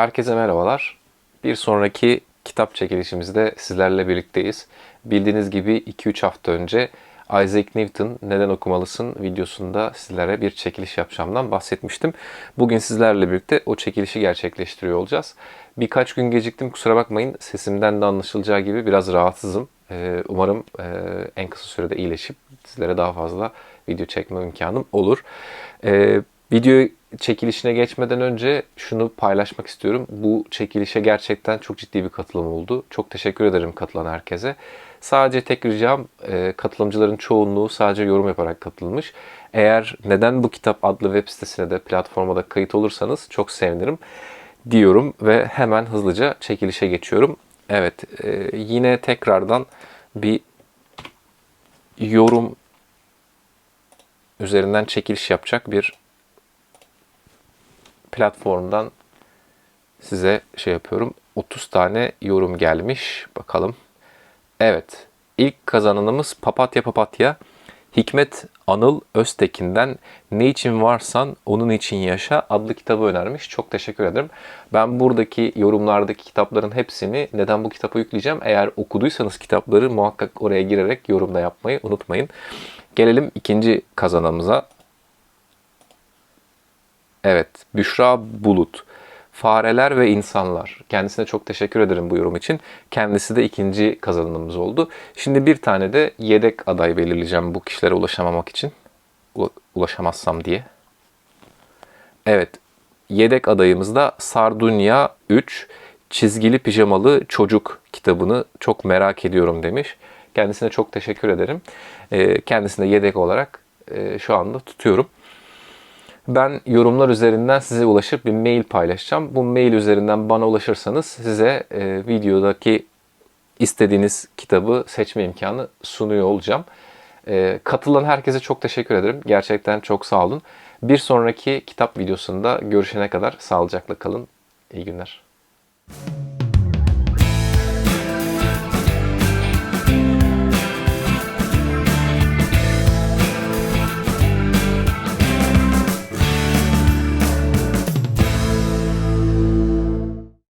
Herkese merhabalar. Bir sonraki kitap çekilişimizde sizlerle birlikteyiz. Bildiğiniz gibi 2-3 hafta önce Isaac Newton Neden Okumalısın videosunda sizlere bir çekiliş yapacağımdan bahsetmiştim. Bugün sizlerle birlikte o çekilişi gerçekleştiriyor olacağız. Birkaç gün geciktim kusura bakmayın. Sesimden de anlaşılacağı gibi biraz rahatsızım. Ee, Umarım e, en kısa sürede iyileşip sizlere daha fazla video çekme imkanım olur. Video çekilişine geçmeden önce şunu paylaşmak istiyorum. Bu çekilişe gerçekten çok ciddi bir katılım oldu. Çok teşekkür ederim katılan herkese. Sadece tek ricam e, katılımcıların çoğunluğu sadece yorum yaparak katılmış. Eğer Neden Bu Kitap adlı web sitesine de platforma da kayıt olursanız çok sevinirim diyorum ve hemen hızlıca çekilişe geçiyorum. Evet e, yine tekrardan bir yorum üzerinden çekiliş yapacak bir platformdan size şey yapıyorum. 30 tane yorum gelmiş. Bakalım. Evet. İlk kazananımız Papatya Papatya. Hikmet Anıl Öztekin'den Ne için varsan onun için yaşa adlı kitabı önermiş. Çok teşekkür ederim. Ben buradaki yorumlardaki kitapların hepsini neden bu kitaba yükleyeceğim. Eğer okuduysanız kitapları muhakkak oraya girerek yorumda yapmayı unutmayın. Gelelim ikinci kazanımıza. Evet, Büşra Bulut. Fareler ve İnsanlar. Kendisine çok teşekkür ederim bu yorum için. Kendisi de ikinci kazanımımız oldu. Şimdi bir tane de yedek aday belirleyeceğim bu kişilere ulaşamamak için. Ulaşamazsam diye. Evet, yedek adayımız da Sardunya 3 Çizgili Pijamalı Çocuk kitabını çok merak ediyorum demiş. Kendisine çok teşekkür ederim. Ee, Kendisine yedek olarak e, şu anda tutuyorum. Ben yorumlar üzerinden size ulaşıp bir mail paylaşacağım. Bu mail üzerinden bana ulaşırsanız size e, videodaki istediğiniz kitabı seçme imkanı sunuyor olacağım. E, katılan herkese çok teşekkür ederim. Gerçekten çok sağ olun. Bir sonraki kitap videosunda görüşene kadar sağlıcakla kalın. İyi günler.